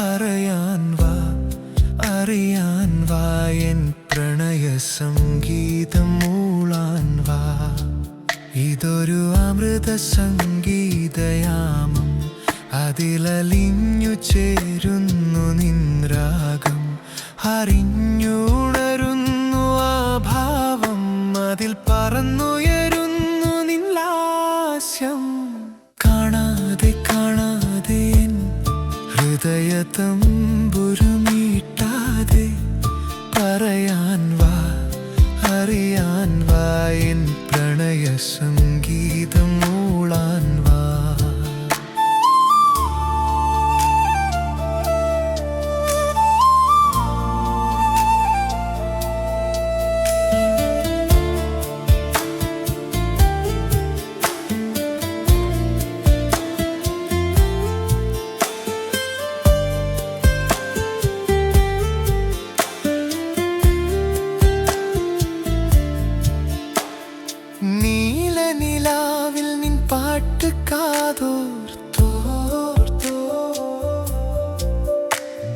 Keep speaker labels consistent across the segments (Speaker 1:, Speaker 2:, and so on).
Speaker 1: പറയാൻ വാ അറിയാൻ വാ എൻ പ്രണയ സംഗീതം മൂളാൻ വാ. ഇതൊരു അമൃത സംഗീതയാമം അതിലലിഞ്ഞു ചേരുന്നു നിൻരാഗം അറിഞ്ഞുണരുന്നു ഗതം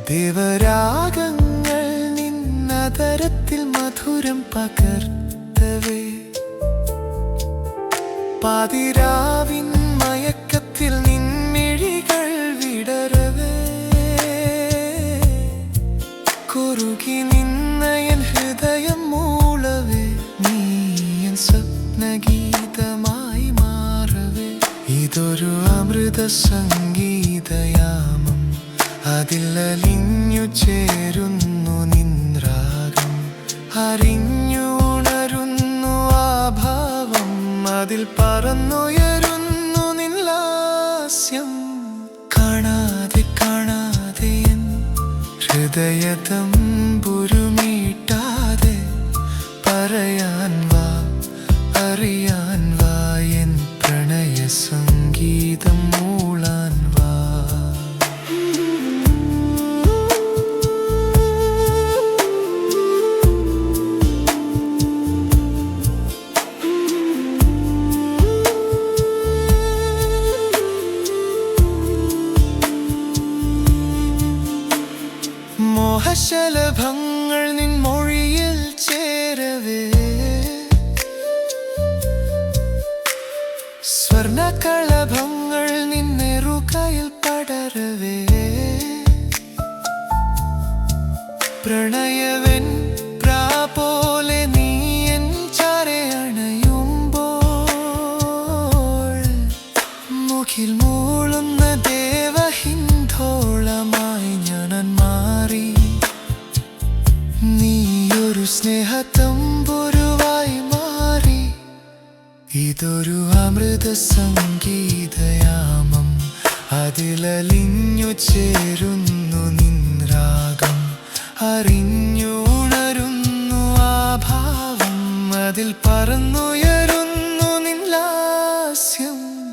Speaker 1: ദേവരാഗങ്ങൾ നിന്നതരത്തിൽ മധുരം പകർത്തവേ. പാതിരാവിൻ മയക്കത്തിൽ നിന്നിഴികൾ വിടരവേ. കുറുകി നിന്ന എൻ ഹൃദയം മൂളവേ. നീയൻ സ്വപ്നഗീതമായി മാറവേ. ഇതൊരു അമൃത സംഗീതയാമം അതിലലിഞ്ഞു ചേരുന്നു നിന്ദ്രാഗം. അറിഞ്ഞു ഉണരുന്നു ആ അതിൽ പറന്നുയരുന്നു നില്ലാസ്യം. കാണാതെ കാണാതെ ഹൃദയതം മോഹശലഭങ്ങൾ നിൻ മൊഴിയിൽ ചേരവേ. സ്വർണകളഭങ്ങൾ നിന്നെറുകയിൽ പടരവേ. പ്രണയവൻ സ്നേഹത്തമ്പുരുവായി മാറി. ഇതൊരു അമൃത സംഗീതയാമം അതിലലിഞ്ഞു ചേരുന്നു നിൻരാഗം. അറിഞ്ഞു ഉണരുന്നു ആ ഭാവം. അതിൽ പറന്നുയരുന്നു നിൻലാസ്യം.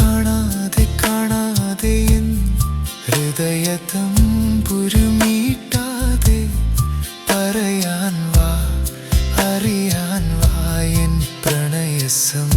Speaker 1: കാണാതെ കാണാതെ എൻ ഹൃദയത്തം Yaşasın.